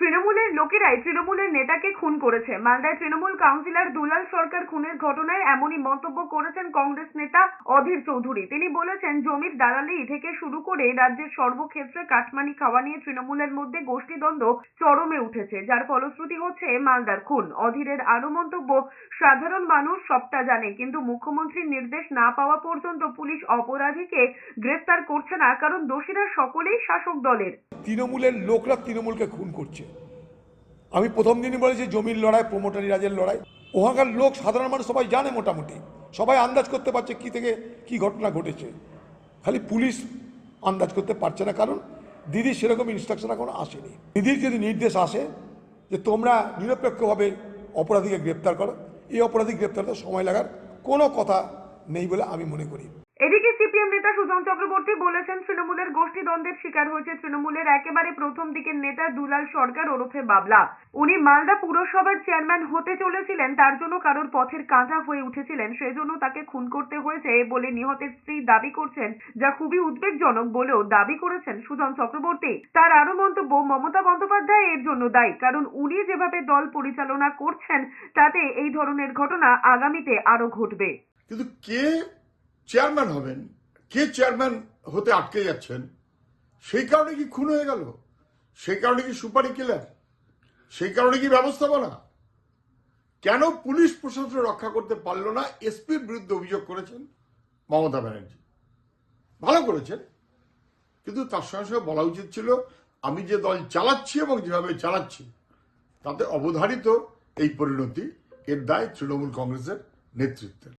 তৃণমূলের লোকেরাই তৃণমূলের নেতাকে খুন করেছে। মালদায় তৃণমূল কাউন্সিলর দুলাল সরকার খুনের ঘটনায় এমনই মন্তব্য করেছেন কংগ্রেস নেতা অধীর চৌধুরী। তিনি বলেছেন, জমির দালালি থেকে শুরু করে রাজ্যের সর্বক্ষেত্রে কাটমানি খাওয়া নিয়ে তৃণমূলের মধ্যে গোষ্ঠীদ্বন্দ্ব চরমে উঠেছে, যার ফলশ্রুতি হচ্ছে মালদার খুন। অধীরের আরও মন্তব্য, সাধারণ মানুষ সবটা জানে, কিন্তু মুখ্যমন্ত্রীর নির্দেশ না পাওয়া পর্যন্ত পুলিশ অপরাধীকে গ্রেফতার করছে না, কারণ দোষীরা সকলেই শাসক দলের। তৃণমূলের লোকরা তৃণমূলকে খুন করছে। আমি প্রথম দিনই বলেছি, জমির লড়াই প্রমোটারি রাজের লড়াই। ওখানকার লোক, সাধারণ মানুষ সবাই জানে মোটামুটি। সবাই আন্দাজ করতে পারছে কি থেকে কি ঘটনা ঘটেছে। খালি পুলিশ আন্দাজ করতে পারছে না, কারণ দিদির সেরকম ইনস্ট্রাকশন এখনও আসেনি। দিদির যদি নির্দেশ আসে যে তোমরা নিরপেক্ষভাবে অপরাধীকে গ্রেপ্তার করো, এই অপরাধী গ্রেপ্তার করতে সময় লাগার কোনো কথা নেই বলে আমি মনে করি। এদিকে সিপিএম নেতা সুজন চক্রবর্তী বলেছেন, তৃণমূলের গোষ্ঠী দ্বন্দ্বের শিকার হয়েছে তৃণমূলের একেবারে প্রথম দিকের নেতা দুলাল সরকার ওরফে বাবলা। উনি মালদা পুরসভার চেয়ারম্যান হতে চলেছিলেন, তার জন্য কারোর পথের কাঁটা হয়ে উঠেছিলেন, সেজন্য তাকে খুন করতে হয়েছে বলে নিহতের স্ত্রী দাবি করছেন, যা খুবই উদ্বেগজনক বলেও দাবি করেছেন সুজন চক্রবর্তী। তার আরও মন্তব্য, মমতা বন্দ্যোপাধ্যায় এর জন্য দায়ী, কারণ উনি যেভাবে দল পরিচালনা করছেন, তাতে এই ধরনের ঘটনা আগামীতে আরও ঘটবে। কিন্তু কে চেয়ারম্যান হবেন। কে চেয়ারম্যান হতে আটকে যাচ্ছেন? সেই কারণে কি খুন হয়ে গেল? সেই কারণে কি সুপারি কিলার? সেই কারণে কি ব্যবস্থাপনা কেন পুলিশ প্রশাসন রক্ষা করতে পারল না? এসপির বিরুদ্ধে অভিযোগ করেছেন মমতা ব্যানার্জি। ভালো করেছেন। কিন্তু তার সঙ্গে সঙ্গে বলা উচিত ছিল, আমি যে দল চালাচ্ছি এবং যেভাবে চালাচ্ছি, তাতে অবধারিত এই পরিণতি। এর দায় তৃণমূল কংগ্রেসের নেতৃত্বের।